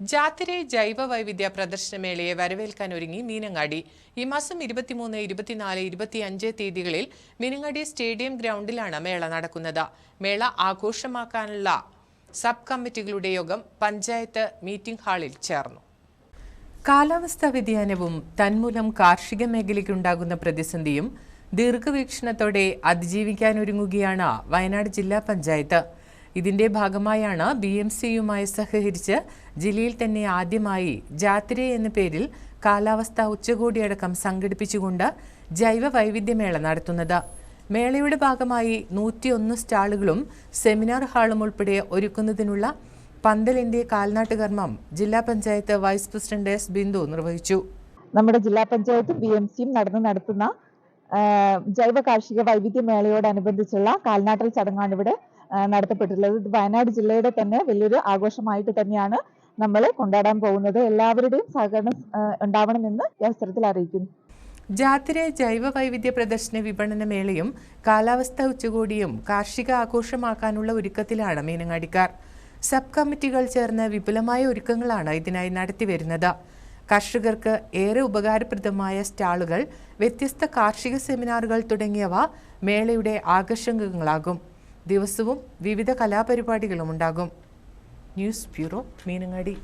ജാത്തിരെ ജൈവ വൈവിധ്യ പ്രദർശനമേളയെ വരവേൽക്കാൻ ഒരുങ്ങി മീനങ്ങാടി. ഈ മാസം ഇരുപത്തിമൂന്ന് ഇരുപത്തിനാല് ഇരുപത്തിയഞ്ച് തീയതികളിൽ മീനങ്ങാടി സ്റ്റേഡിയം ഗ്രൗണ്ടിലാണ് മേള നടക്കുന്നത്. മേള ആഘോഷമാക്കാനുള്ള സബ് കമ്മിറ്റികളുടെ യോഗം പഞ്ചായത്ത് മീറ്റിംഗ് ഹാളിൽ ചേർന്നു. കാലാവസ്ഥാ വ്യതിയാനവും തന്മൂലം കാർഷിക മേഖലയ്ക്കുണ്ടാകുന്ന പ്രതിസന്ധിയും ദീർഘവീക്ഷണത്തോടെ അതിജീവിക്കാനൊരുങ്ങുകയാണ് വയനാട് ജില്ലാ പഞ്ചായത്ത്. ഇതിന്റെ ഭാഗമായാണ് ബി എം സിയുമായി സഹകരിച്ച് ജില്ലയിൽ തന്നെ ആദ്യമായി ജാത്തിര എന്ന പേരിൽ കാലാവസ്ഥാ ഉച്ചകോടിയടക്കം സംഘടിപ്പിച്ചുകൊണ്ട് ജൈവ വൈവിധ്യമേള നടത്തുന്നത്. മേളയുടെ ഭാഗമായി നൂറ്റിയൊന്ന് സ്റ്റാളുകളും സെമിനാർ ഹാളും ഉൾപ്പെടെ ഒരുക്കുന്നതിനുള്ള പന്തലിന്റെ കാൽനാട്ടുകർമ്മം ജില്ലാ panchayat vice president S Bindu നിർവഹിച്ചു. നമ്മുടെ ജില്ലാ പഞ്ചായത്തും ബി എം സിയും നടന്നു നടത്തുന്ന ജൈവ കാർഷിക വൈവിധ്യ മേളയോടനുബന്ധിച്ചുള്ള കാൽനാട്ടൽ ചടങ്ങാണ് ഇവിടെ നടത്തപ്പെട്ടിട്ടുള്ളത്. വയനാട് ജില്ലയുടെ തന്നെ വലിയൊരു ആഘോഷമായിട്ട് തന്നെയാണ് നമ്മൾ കൊണ്ടാടാൻ പോകുന്നത്. എല്ലാവരുടെയും സഹകരണം ഉണ്ടാവണമെന്ന് ഈ അവസരത്തിൽ അറിയിക്കുന്നു. ജാത്തിരെ ജൈവ വൈവിധ്യ പ്രദർശന വിപണന മേളയും കാലാവസ്ഥാ ഉച്ചകോടിയും കാർഷിക ആഘോഷമാക്കാനുള്ള ഒരുക്കത്തിലാണ് മീനങ്ങാടിക്കാർ. സബ് കമ്മിറ്റികൾ ചേർന്ന് വിപുലമായ ഒരുക്കങ്ങളാണ് ഇതിനായി നടത്തിവരുന്നത്. കർഷകർക്ക് ഏറെ ഉപകാരപ്രദമായ സ്റ്റാളുകൾ വ്യത്യസ്ത കാർഷിക സെമിനാറുകൾ തുടങ്ങിയവ മേളയുടെ ആകർഷകങ്ങളാകും. ദിവസവും വിവിധ കലാപരിപാടികളും ഉണ്ടാകും. News bureau Meenangadi.